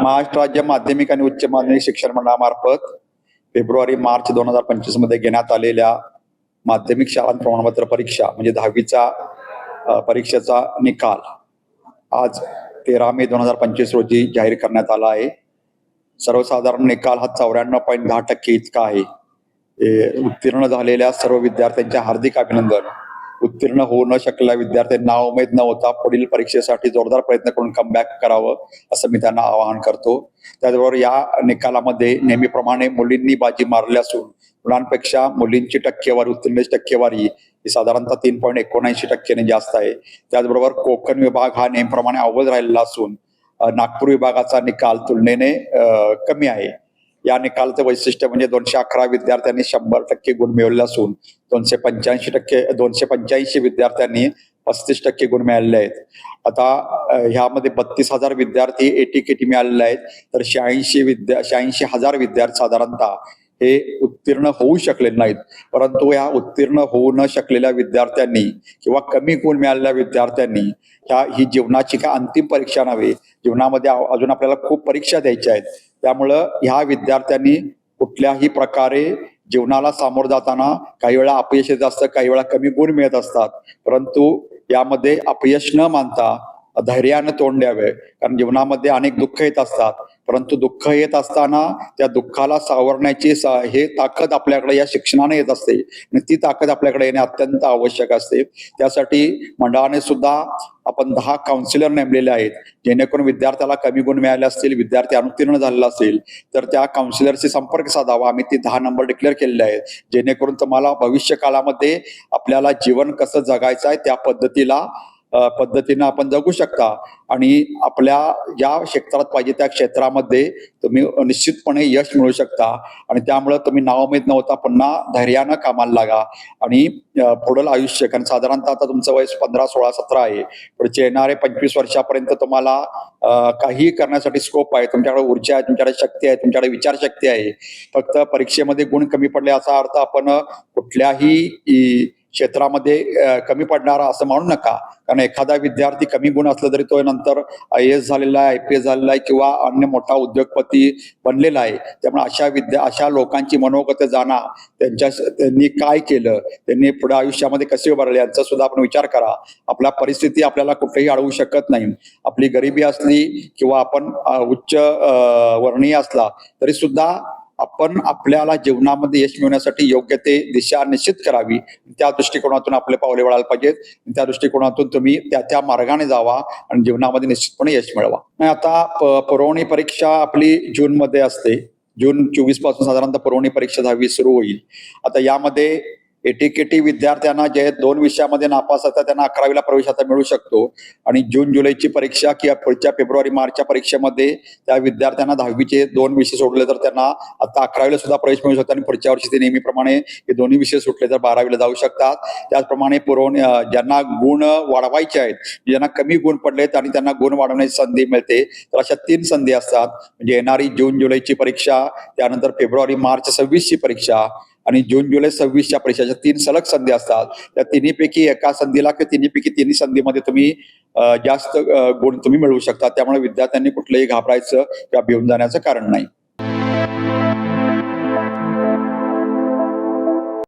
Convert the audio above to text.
महाराष्ट्र राज्य माध्यमिक आणि उच्च माध्यमिक शिक्षण मंडळामार्फत फेब्रुवारी मार्च दोन हजार पंचवीसमध्ये घेण्यात आलेल्या माध्यमिक शाळा प्रमाणपत्र परीक्षा म्हणजे दहावीचा परीक्षेचा निकाल आज तेरा मे दोन हजार पंचवीस रोजी जाहीर करण्यात आला आहे. सर्वसाधारण निकाल हा चौऱ्याण्णव पॉईंट दहा टक्के इतका आहे. उत्तीर्ण झालेल्या सर्व विद्यार्थ्यांचे हार्दिक अभिनंदन. उत्तीर्ण होऊ न शकलेल्या विद्यार्थी नाउमेद न होता पुढील परीक्षेसाठी जोरदार प्रयत्न करून कमबॅक करावं असं मी त्यांना आवाहन करतो. त्याचबरोबर या निकालामध्ये नेहमीप्रमाणे मुलींनी बाजी मारली असून मुलांपेक्षा मुलींची टक्केवारी उत्तीर्णची टक्केवारी ही साधारणतः तीन पॉईंट एकोणऐंशी टक्क्याने जास्त आहे. त्याचबरोबर कोकण विभाग हा नेहमीप्रमाणे अव्वल राहिलेला असून नागपूर विभागाचा निकाल तुलनेने कमी आहे. या निकालाचं वैशिष्ट्य म्हणजे दोनशे अकरा विद्यार्थ्यांनी शंभर टक्के गुण मिळवले असून दोनशे पंच्याऐंशी टक्के दोनशे पंच्याऐंशी विद्यार्थ्यांनी पस्तीस टक्के गुण मिळालेले आहेत. आता ह्यामध्ये बत्तीस हजार विद्यार्थी एटी केटी मिळालेले आहेत. तर शहाऐंशी विद्या शहाऐंशी हजार विद्यार्थी साधारणतः हे उत्तीर्ण होऊ शकले नाहीत. परंतु या उत्तीर्ण होऊ न शकलेल्या विद्यार्थ्यांनी किंवा कमी गुण मिळालेल्या विद्यार्थ्यांनी ह्या ही जीवनाची काय अंतिम परीक्षा नव्हे जीवनामध्ये अजून आपल्याला खूप परीक्षा द्यायच्या आहेत. त्यामुळं ह्या विद्यार्थ्यांनी कुठल्याही प्रकारे जीवनाला सामोर जाताना काही वेळा अपयश येत असतं काही वेळा कमी गुण मिळत असतात. परंतु यामध्ये अपयश न मानता धैर्यानं तोंड द्यावे. कारण जीवनामध्ये अनेक दुःख येत असतात. परंतु दुःख येत असताना त्या दुःखाला सावरण्याची सा हे ताकद आपल्याकडे या शिक्षणाने येत असते. आणि ती ताकद आपल्याकडे येणे अत्यंत आवश्यक असते. त्यासाठी मंडळाने सुद्धा आपण दहा काउन्सिलर नेमलेले आहेत. जेणेकरून विद्यार्थ्याला कमी गुण मिळाले असतील विद्यार्थी अनुत्तीर्ण झालेला असेल तर त्या काउन्सिलरशी संपर्क साधावा. आम्ही ते दहा नंबर डिक्लेअर केलेले आहेत. जेणेकरून तुम्हाला भविष्य काळामध्ये आपल्याला जीवन कसं जगायचं आहे त्या पद्धतीला पद्धतीनं आपण जगू शकता. आणि आपल्या ज्या क्षेत्रात पाहिजे त्या क्षेत्रामध्ये तुम्ही निश्चितपणे यश मिळू शकता. आणि त्यामुळं तुम्ही नावमेद नव्हता पुन्हा धैर्यानं कामाला लागा. आणि अ, पुढील आयुष्य कारण साधारणतः आता तुमचं वयस पंधरा सोळा सतरा आहे. पुढचे येणारे पंचवीस वर्षापर्यंत तुम्हाला काहीही काही करण्यासाठी स्कोप आहे. तुमच्याकडे ऊर्जा आहे तुमच्याकडे शक्ती आहे तुमच्याकडे विचारशक्ती आहे. फक्त परीक्षेमध्ये गुण कमी पडले असा अर्थ आपण कुठल्याही क्षेत्रामध्ये कमी पडणारा असं म्हणू नका. कारण एखादा विद्यार्थी कमी गुण असला तरी तो नंतर आय एस झालेला आहे आय पी एस झालेला आहे किंवा अन्य मोठा उद्योगपती बनलेला आहे. त्यामुळे अशा विद्या अशा लोकांची मनोगत जाणा. त्यांच्या त्यांनी काय केलं? त्यांनी पुढे आयुष्यामध्ये कसे उभारले यांचा सुद्धा आपण विचार करा. आपल्या परिस्थिती आपल्याला कुठेही अडवू शकत नाही. आपली गरिबी असली किंवा आपण उच्च वर्णीय असला तरी सुद्धा आपण आपल्याला जीवनामध्ये यश मिळवण्यासाठी योग्य ते दिशा निश्चित करावी. त्या दृष्टिकोनातून आपले पावले वळायला पाहिजेत. त्या दृष्टिकोनातून तुम्ही त्या त्या मार्गाने जावा आणि जीवनामध्ये निश्चितपणे यश मिळवा. आता पुरवणी परीक्षा आपली जून मध्ये असते. जून चोवीसपासून साधारणतः पुरवणी परीक्षा दहावी सुरू होईल. आता यामध्ये एटीकेटी विद्यार्थ्यांना जे दोन विषयामध्ये नापास असतात त्यांना अकरावीला प्रवेश आता मिळू शकतो. आणि जून जुलैची परीक्षा किंवा पुढच्या फेब्रुवारी मार्चच्या परीक्षेमध्ये त्या विद्यार्थ्यांना दहावीचे दोन विषय सोडले तर त्यांना आता अकरावीला सुद्धा प्रवेश मिळू शकतो. आणि पुढच्या वर्षी ते नेहमीप्रमाणे हे दोन्ही विषय सुटले तर बारावीला जाऊ शकतात. त्याचप्रमाणे पुरवणी ज्यांना गुण वाढवायचे आहेत ज्यांना कमी गुण पडलेत आणि त्यांना गुण वाढवण्याची संधी मिळते तर अशा तीन संधी असतात. म्हणजे येणारी जून जुलैची परीक्षा त्यानंतर फेब्रुवारी मार्च सव्वीसची परीक्षा आणि जून जुलै सव्वीसच्या परीक्षाच्या तीन सलग संधी असतात. त्या तिन्हीपैकी एका संधीला किंवा तिन्हीपैकी तिन्ही संधीमध्ये तुम्ही जास्त गुण तुम्ही मिळवू शकता. त्यामुळे विद्यार्थ्यांनी कुठलंही घाबरायचं किंवा भिवून जाण्याचं कारण नाही.